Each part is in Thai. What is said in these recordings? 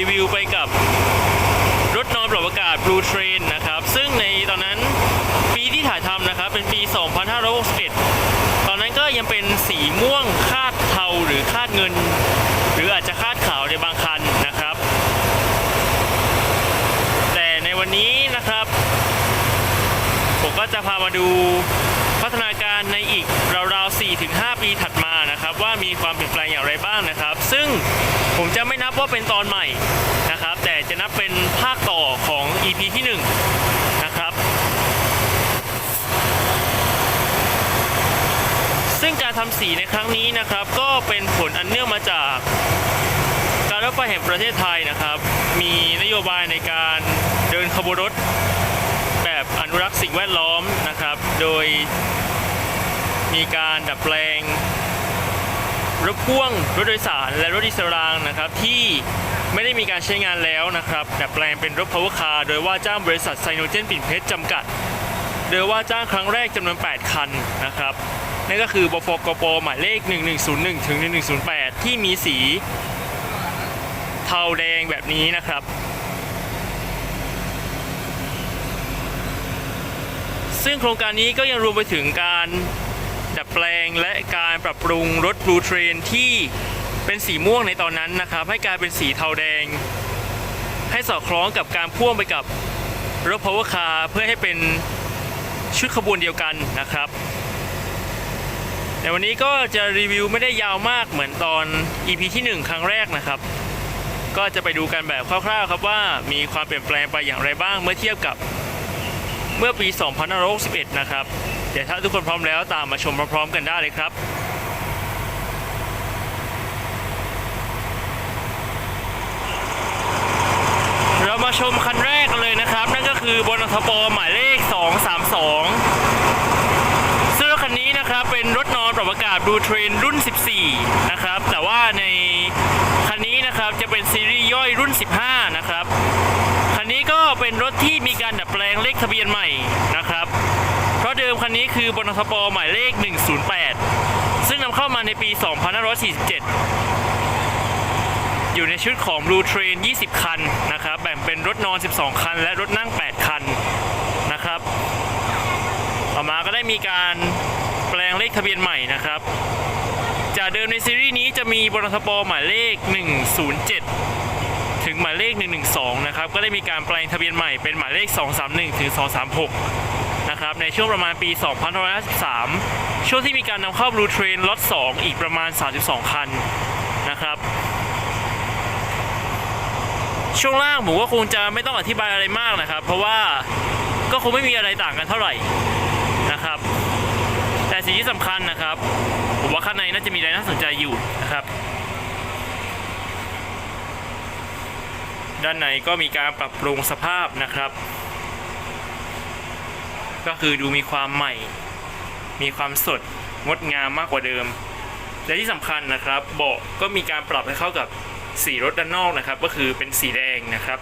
รีวิวไปกับรถนอนปรับอากาศ Blue Train นะครับ ซึ่งในตอนนั้นปีที่ถ่ายทำนะครับ เป็นปี 2561 ตอนนั้นก็ยังเป็นสีม่วงคาดเทาหรือคาดเงิน หรืออาจจะคาดขาวในบางคันนะครับ แต่ในวันนี้นะครับ ผมก็จะพามาดูพัฒนาการในอีกราวๆ4-5 ปีถัดมานะครับ ว่ามีความเปลี่ยนแปลงอย่างไรบ้างนะครับ ซึ่งผมจะไม่ ว่าเป็นตอนใหม่นะครับ แต่จะนับเป็นภาคต่อของ EP ที่1นะครับซึ่งการทำสีในครั้งนี้นะครับ ก็เป็นผลอันเนื่องมาจากการรถไฟแห่งประเทศไทยนะครับ มีนโยบายในการเดินขบวนรถแบบอนุรักษ์สิ่งแวดล้อมนะครับ โดยมีการดัดแปลง รถพ่วงรถโดยสารและรถดิสรางนะครับที่ไม่ได้มีการใช้งานแล้วนะครับดัดแปลงเป็นรถ power car โดยว่าจ้างบริษัทไซโนเจนปิ่นเพชรจำกัด โดยว่าจ้างครั้งแรกจำนวน 8 คันนะครับนั่นก็คือบฟกปหมายเลข 1101ถึง1108 ที่มีสีเทาแดงแบบนี้นะครับ ซึ่งโครงการนี้ก็ยังรวมไปถึงการดัดแปลงและ ปรับปรุงรถ Blue Train ที่เป็นสีม่วงในตอนนั้นนะครับ ให้กลายเป็นสีเทาแดง ให้สอดคล้องกับการพ่วงไปกับรถ Power Car เพื่อให้เป็นชุดขบวนเดียวกันนะครับในวันนี้ก็จะรีวิวไม่ได้ยาวมากเหมือนตอน EP ที่ 1 ครั้งแรกนะครับ ก็จะไปดูกันแบบคร่าวๆครับว่ามีความเปลี่ยนแปลงไปอย่างไรบ้างเมื่อเทียบกับเมื่อปี 2561 นะครับ เดี๋ยวถ้าทุกคนพร้อมแล้วตามมาชมพร้อมๆกันได้เลยครับ เรา มาชมคันแรกกันเลยนะครับ นั่นก็คือบนทบหมายเลข 232 ซึ่งรถคันนี้นะครับเป็นรถนอนปรับอากาศ Blue Train รุ่น 14 นะครับ แต่ว่าในคันนี้นะครับจะเป็นซีรีส์ย่อยรุ่น 15 นะครับ คันนี้ก็เป็นรถที่มีการดัดแปลงเลขทะเบียนใหม่นะครับ เพราะเดิมคันนี้คือบนทบหมายเลข 108 ซึ่งนำเข้ามาในปี 2547 อยู่ในชุดของ Blue Train 20 คันนะครับ แบ่งเป็นรถนอน 12 คัน และรถนั่ง 8 คันนะครับ ต่อมาก็ได้มีการแปลงเลขทะเบียนใหม่นะครับ จากเดิมในซีรีส์นี้จะมีบนทบหมายเลข 107 ถึงหมายเลข 112 นะครับ ก็ได้มีการแปลงทะเบียนใหม่เป็นหมายเลข 231 ถึง 236 นะครับ ในช่วงประมาณปี 2553 ช่วงที่มีการนำเข้า Blue Train ล็อต 2 อีกประมาณ 32 คันนะครับ ช่วงล่างผมว่าคงจะไม่ต้องอธิบายอะไรมากนะครับ เพราะว่าก็คงไม่มีอะไรต่างกันเท่าไหร่นะครับ แต่สิ่งที่สำคัญนะครับ ผมว่าข้างในน่าจะมีอะไรน่าสนใจอยู่นะครับ ด้านในก็มีการปรับปรุงสภาพนะครับ ก็คือดูมีความใหม่ มีความสดงดงามมากกว่าเดิม และที่สำคัญนะครับเบาะก็มีการปรับให้เข้ากับ สีรถด้านนอกนะครับ ก็คือเป็นสีแดงนะครับ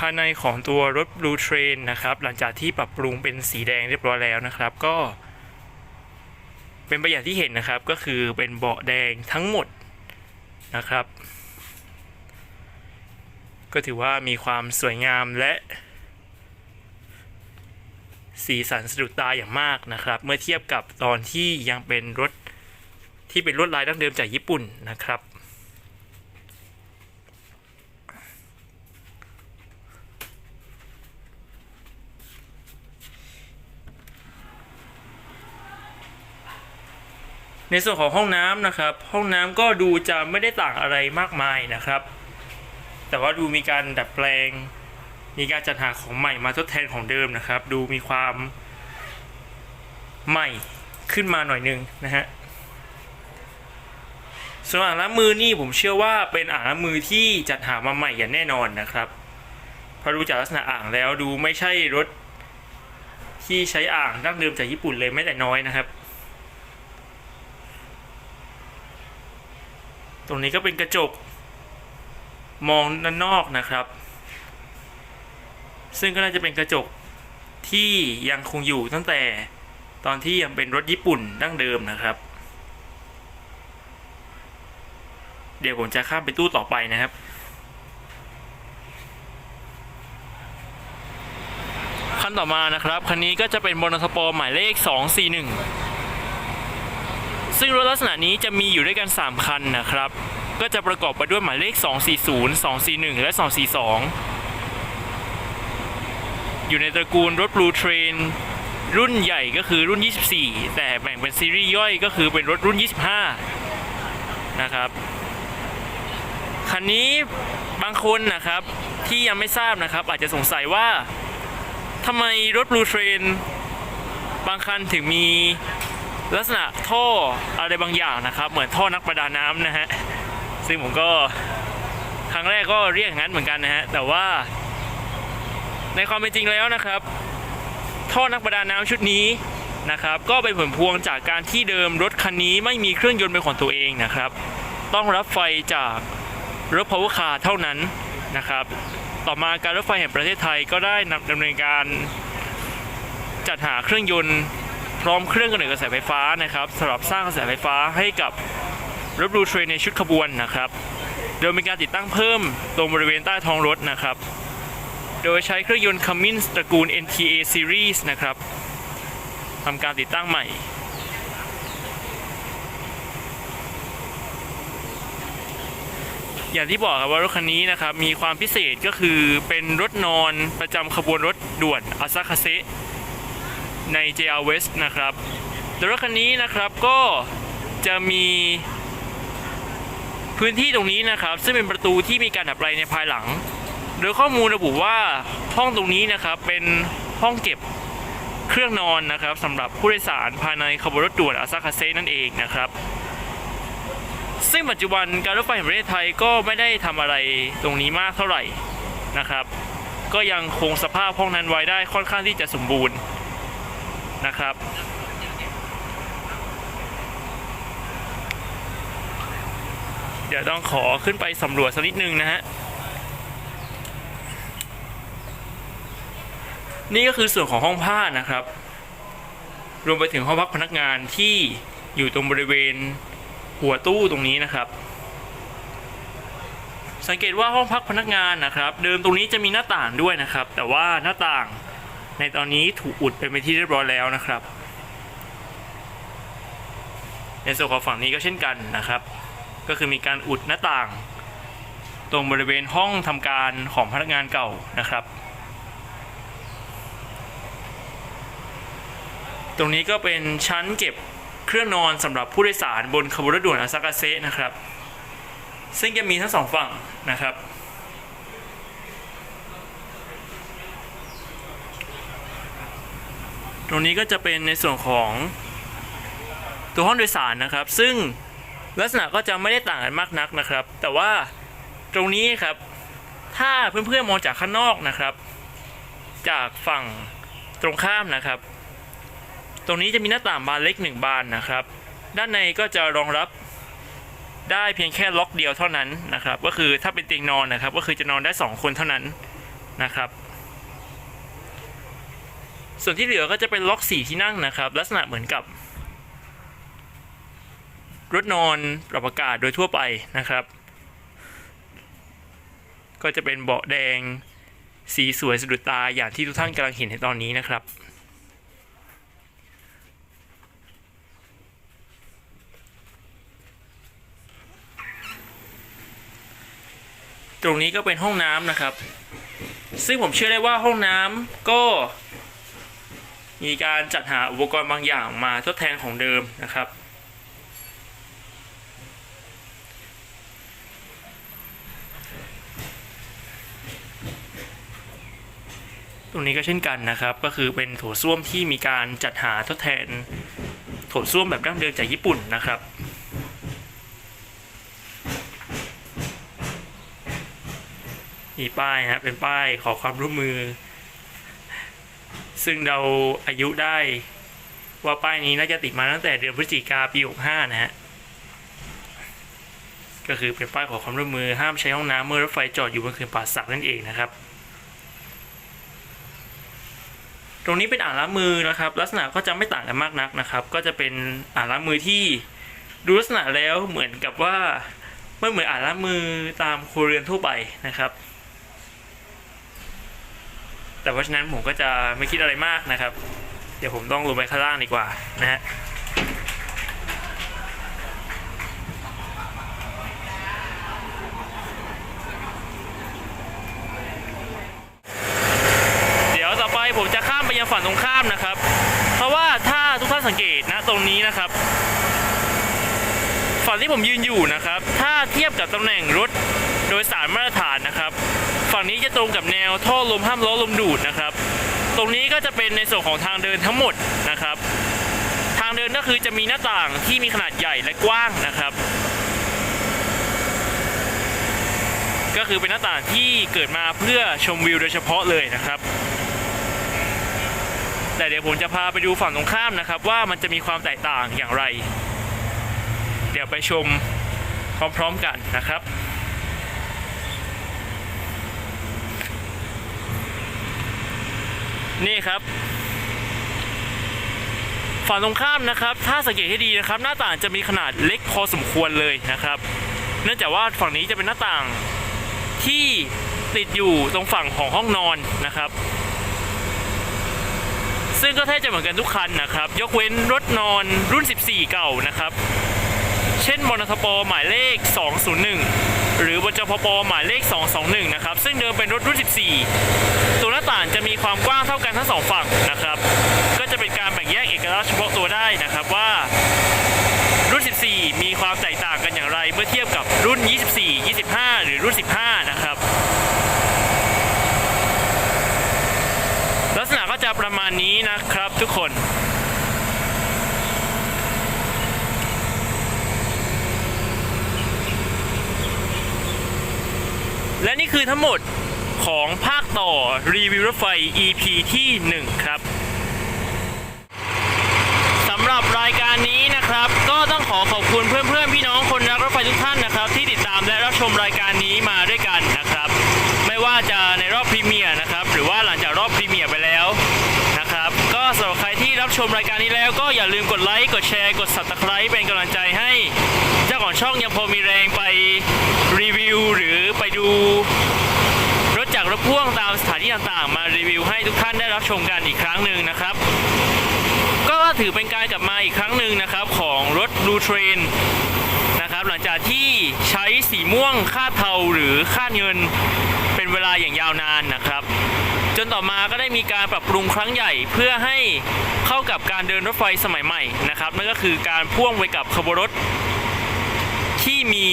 ภายในของตัวรถ Blue Train นะครับ หลังจากที่ปรับปรุงเป็นสีแดงเรียบร้อยแล้วนะครับ ก็เป็นไปอย่างที่เห็นนะครับก็คือเป็นเบาะแดงทั้งหมดนะครับ ก็ถือว่ามีความสวยงามและ สีสันสะดุดตาอย่างมากนะครับ เมื่อเทียบกับตอนที่ยังเป็นรถที่เป็นลวดลายดั้งเดิมจากญี่ปุ่นนะครับ ในส่วนของห้องน้ำนะครับ ห้องน้ำก็ดูจะไม่ได้ต่างอะไรมากมายนะครับ แต่ว่าดูมีการดัดแปลง มีการจัดหาของใหม่มาทดแทนของเดิมนะครับ ดูมีความใหม่ขึ้นมาหน่อยนึงนะฮะส่วนอ่างล้างมือนี่ผมเชื่อว่าเป็นอ่างล้างมือที่จัดหามาใหม่อย่างแน่นอนนะครับเพราะดูจากลักษณะอ่างแล้วดูไม่ใช่รถที่ใช้อ่างดั้งเดิมจากญี่ปุ่นเลยแม้แต่น้อยนะครับ ตรงนี้ก็เป็นกระจก มองด้านนอกนะครับ ซึ่งก็น่าจะเป็นกระจกที่ยังคงอยู่ตั้งแต่ตอนที่ยังเป็นรถญี่ปุ่นดั้งเดิมนะครับ เดี๋ยวผมจะข้ามไปตู้ต่อไปนะครับคันต่อมานะครับ คันนี้ก็จะเป็นบนสปอร์หมายเลข 241 ซึ่งรถลักษณะนี้จะมีอยู่ด้วยกัน 3 คันนะครับ ก็จะประกอบไปด้วยหมายเลข 240 241 และ 242 อยู่ในตระกูลรถ Blue Train รุ่นใหญ่ก็คือรุ่น 24 แต่แบ่งเป็นซีรีส์ย่อยก็คือเป็นรถรุ่น 25 นะครับ คันนี้บางคนนะครับที่ยังไม่ทราบนะครับ อาจจะสงสัยว่าทำไมรถ Blue Train บางคันถึงมีลักษณะท่ออะไรบางอย่างนะครับ เหมือนท่อนักประดาน้ำนะฮะ ซึ่งผมก็ครั้งแรกก็เรียกอย่างนั้นเหมือนกันนะฮะ แต่ว่า ในความเป็นจริงแล้วนะครับ ท่อนักประดาน้ำชุดนี้นะครับ ก็เป็นผลพวงจากการที่เดิมรถคันนี้ไม่มีเครื่องยนต์เป็นของตัวเองนะครับ ต้องรับไฟจากรถ power car เท่านั้นนะครับ ต่อมาการรถไฟแห่งประเทศไทยก็ได้นำดำเนินการจัดหาเครื่องยนต์พร้อมเครื่องกำเนิดกระแสไฟฟ้านะครับสำหรับสร้างกระแสไฟฟ้าให้กับ รถบลูเทรนในชุดขบวนนะครับ โดยมีการติดตั้งเพิ่มตรงบริเวณใต้ท้องรถนะครับ โดยใช้เครื่องยนต์ Cummins ตระกูล NTA Series นะครับทำการติดตั้งใหม่อย่างที่บอกครับว่ารถคันนี้นะครับมีความพิเศษก็คือเป็นรถนอนประจำขบวนรถด่วนอาซาคาเซใน JR West นะครับโดยรถคันนี้นะครับก็จะมี พื้นที่ตรงนี้นะครับ ซึ่งเป็นประตูที่มีการดับไฟในภายหลัง โดยข้อมูลระบุว่าห้องตรงนี้นะครับเป็นห้องเก็บเครื่องนอนนะครับสำหรับผู้โดยสารภายในขบวนรถด่วนอาซาคาเซนั่นเองนะครับซึ่งปัจจุบันการรถไฟแห่งประเทศไทยก็ไม่ได้ทำอะไรตรงนี้มากเท่าไหร่นะครับ ก็ยังคงสภาพห้องนั้นไว้ได้ค่อนข้างที่จะสมบูรณ์นะครับ เดี๋ยวต้องขอขึ้นไปสำรวจสักนิดนึงนะฮะ นี่ก็คือส่วนของห้องผ้านะครับ รวมไปถึงห้องพักพนักงานที่อยู่ตรงบริเวณหัวตู้ตรงนี้นะครับ สังเกตว่าห้องพักพนักงานนะครับ เดิมตรงนี้จะมีหน้าต่างด้วยนะครับ แต่ว่าหน้าต่างในตอนนี้ถูกอุดไปเป็นที่เรียบร้อยแล้วนะครับ ในส่วนของฝั่งนี้ก็เช่นกันนะครับ ก็คือมีการอุดหน้าต่าง ตรงบริเวณห้องทำการของพนักงานเก่านะครับ ตรงนี้ก็เป็นชั้นเก็บเครื่องนอนสำหรับผู้โดยสารบนขบวนรถด่วนอาซากาเซะนะครับ ซึ่งจะมีทั้งสองฝั่งนะครับตรงนี้ก็จะเป็นในส่วนของตัวห้องโดยสารนะครับ ซึ่ง ลักษณะก็จะไม่ได้ต่างกันมากนักนะครับ แต่ว่าตรงนี้ครับ ถ้าเพื่อนๆมองจากข้างนอกนะครับ จากฝั่งตรงข้ามนะครับ ตรงนี้จะมีหน้าต่างบานเล็กหนึ่งบานนะครับ ด้านในก็จะรองรับได้เพียงแค่ล็อกเดียวเท่านั้นนะครับ ก็คือถ้าเป็นเตียงนอนนะครับ ก็คือจะนอนได้ 2 คนเท่านั้นนะครับ ส่วนที่เหลือก็จะเป็นล็อก 4 ที่นั่งนะครับ ลักษณะเหมือนกับ รถนอนปรับอากาศโดยทั่วไปนะครับ ก็จะเป็นเบาะแดงสีสวยสะดุดตาอย่างที่ทุกท่านกำลังเห็นในตอนนี้นะครับ ตรงนี้ก็เป็นห้องน้ำนะครับ ซึ่งผมเชื่อได้ว่าห้องน้ำก็มีการจัดหาอุปกรณ์บางอย่างมาทดแทนของเดิมนะครับ ตัวนี้ก็เช่นกันนะครับ ก็คือเป็นโถส้วมที่มีการจัดหาทดแทน โถส้วมแบบดั้งเดิมจากญี่ปุ่นนะครับมีป้ายนะเป็นป้ายขอความร่วมมือ ซึ่งเราอายุได้ว่าป้ายนี้น่าจะติดมาตั้งแต่เดือนพฤศจิกาปี65นะฮะก็คือเป็นป้ายขอความร่วมมือห้ามใช้ห้องน้ำเมื่อรถไฟจอดอยู่บนเขื่อนป่าสักนั่นเองนะครับ ตรงนี้เป็นอ่างล้างมือนะครับ ลักษณะก็จะไม่ต่างกันมากนักนะครับ ก็จะเป็นอ่างล้างมือที่ดูลักษณะแล้วเหมือนกับว่าไม่เหมือนอ่างล้างมือตามครัวเรือนทั่วไปนะครับ แต่เพราะฉะนั้นผมก็จะไม่คิดอะไรมากนะครับ เดี๋ยวผมต้องลงไปข้างล่างดีกว่านะฮะ เดี๋ยวต่อไปผมจะข้ามไปยังฝั่ง ตรงข้ามนะครับ เพราะว่าถ้าทุกท่านสังเกตนะตรงนี้นะครับ ฝั่งที่ผมยืนอยู่นะครับ ถ้าเทียบกับตำแหน่งรถโดยสารมาตรฐานนะครับ ฝั่งนี้จะตรงกับแนวท่อลมห้ามล้อลมดูดนะครับ ตรงนี้ก็จะเป็นในส่วนของทางเดินทั้งหมดนะครับ ทางเดินก็คือจะมีหน้าต่างที่มีขนาดใหญ่และกว้างนะครับ ก็คือเป็นหน้าต่างที่เกิดมาเพื่อชมวิวโดยเฉพาะเลยนะครับ แต่เดี๋ยวผมจะพาไปดูฝั่งตรงข้ามนะครับ ว่ามันจะมีความแตกต่างอย่างไร เดี๋ยวไปชมพร้อมๆกันนะครับนี่ครับ ฝั่งตรงข้ามนะครับ ถ้าสังเกตให้ดีนะครับ หน้าต่างจะมีขนาดเล็กพอสมควรเลยนะครับ เนื่องจากว่าฝั่งนี้จะเป็นหน้าต่างที่ติดอยู่ตรงฝั่งของห้องนอนนะครับ ซึ่งก็แทบจะเหมือนกันทุกคันนะครับ ยกเว้นรถนอนรุ่น 14 เก่านะครับ เช่นบนทปหมายเลข 201 หรือบนจพปหมายเลข 221 นะครับ ซึ่งเดิมเป็นรถรุ่น 14 ตัวหน้าต่างจะมีความกว้างเท่ากันทั้งสองฝั่งนะครับ ก็จะเป็นการแบ่งแยกเอกลักษณ์เฉพาะตัวได้นะครับว่า รุ่น 14 มีความแตกต่างกันอย่างไร เมื่อเทียบกับรุ่น 24 25 หรือรุ่น 15 นะครับ ลักษณะก็จะประมาณนี้นะครับ ทุกคน และนี่คือทั้งหมดของภาคต่อรีวิวรถไฟ EP ที่ 1 ครับสำหรับรายการนี้นะครับ ก็ต้องขอขอบคุณเพื่อนๆ พี่น้องคนรักรถไฟทุกท่านนะครับ ที่ติดตามและรับชมรายการนี้มาด้วยกันนะครับ ไม่ว่าจะในรอบพรีเมียร์นะครับ หรือว่าหลัง รับชมรายการนี้แล้วก็อย่าลืมกดไลค์ กดแชร์ กด subscribe เป็นกำลังใจให้ เจ้าของช่องยังพอมีแรงไปรีวิว หรือไปดู รถจากรถพ่วงตามสถานที่ต่างๆ มารีวิวให้ทุกท่านได้รับชมกันอีกครั้งหนึ่งนะครับ ก็ถือเป็นการกลับมาอีกครั้งหนึ่งนะครับของรถ Blue Train นะครับหลังจากที่ใช้สีม่วงคาดเทาหรือคาดเงินเป็นเวลาอย่างยาวนานนะครับ จนต่อมาก็ได้มีการปรับปรุงครั้งใหญ่เพื่อให้เข้ากับการเดินรถไฟสมัยใหม่นะครับนั่นก็คือการพ่วงไปกับขบวนรถ ที่มี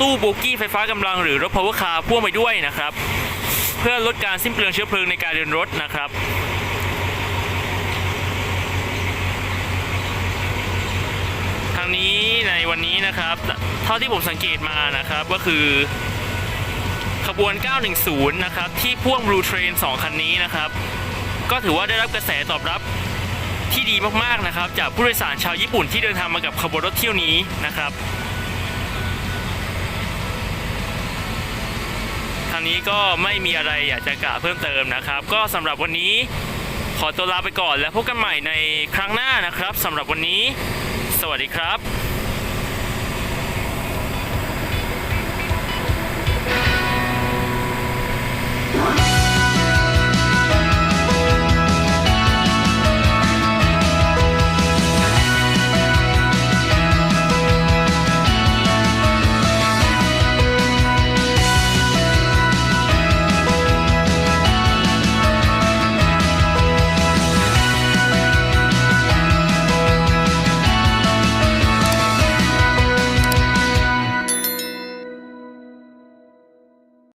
ตู้โบกี้ไฟฟ้ากำลังหรือรถ power car พ่วงไปด้วยนะครับ เพื่อลดการสิ้นเปลืองเชื้อเพลิงในการเดินรถนะครับทางนี้ในวันนี้นะครับ เท่าที่ผมสังเกตมานะครับก็คือ ขบวน 910 นะครับ ที่พ่วง Blue Train 2 คันนี้นะครับ ก็ถือว่าได้รับกระแสตอบรับที่ดีมากๆนะครับ จากผู้โดยสารชาวญี่ปุ่นที่เดินทางมากับขบวนรถเที่ยวนี้นะครับทางนี้ก็ไม่มีอะไรอยากจะกล่าวเพิ่มเติมนะครับ ก็สำหรับวันนี้ขอตัวลาไปก่อนแล้วพบกันใหม่ในครั้งหน้านะครับสำหรับวันนี้ สวัสดีครับ